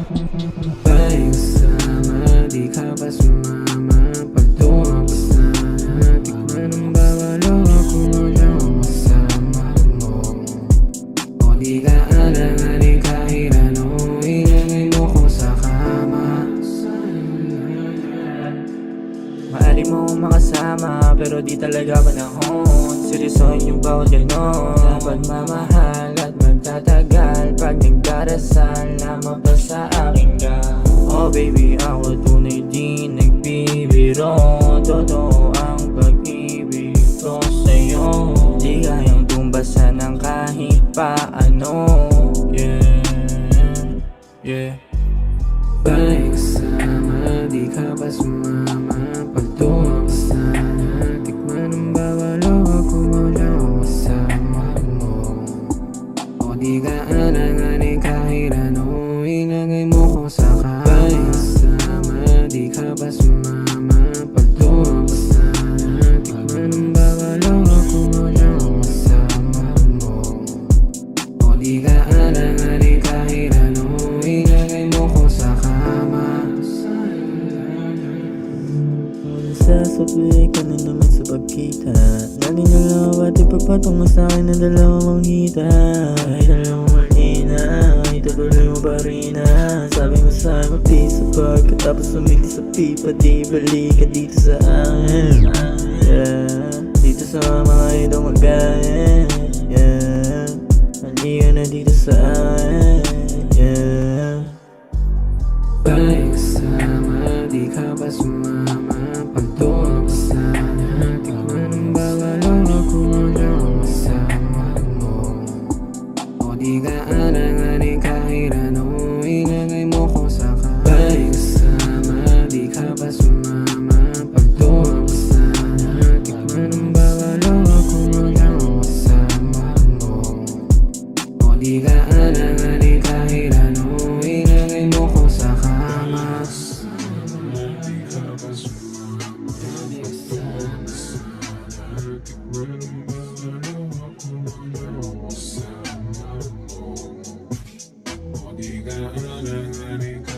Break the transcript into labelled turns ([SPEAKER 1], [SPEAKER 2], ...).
[SPEAKER 1] Tayong sama, di ka pa sumama Pagtungo pa sana Tikman ang bawal o kung ang masama mo di ka alanganin kahit sa kama
[SPEAKER 2] Maari mo makasama pero di talaga panahon Seryosohin yung bawat ganon. Pagmamahal at yeah.
[SPEAKER 1] Tayong sama, di ka pa sumama
[SPEAKER 2] Nasasabi ka na naman sa pagkita. Natin dalawa at ipagpatong mo sa akin na dalawa mong hita Ay dalawang mahina Ituloy mo pa rin ah. Sabi mo sa akin mag-peace sa Pagkatapos sumiti sa pipa Di balik ka dito sa akin. Yeah Dito sa mga idong magaya. Yeah Halika na dito sa akin. Yeah.
[SPEAKER 1] Tayong sama, di ka pa sumama? Pagtungo Di ka alanganin kahit anong ilagay mo ko sa kabaling sama Di ka ba sumama? Pagduha mo sana Tikman ang bawalo ako hanggang kasama mo. O di ka alanganin kahit anong ilagay mo ko sa kama. Di ka ba sumama? Pagduha mo sana Tikman ang bawalo ako hanggang kasama gonna,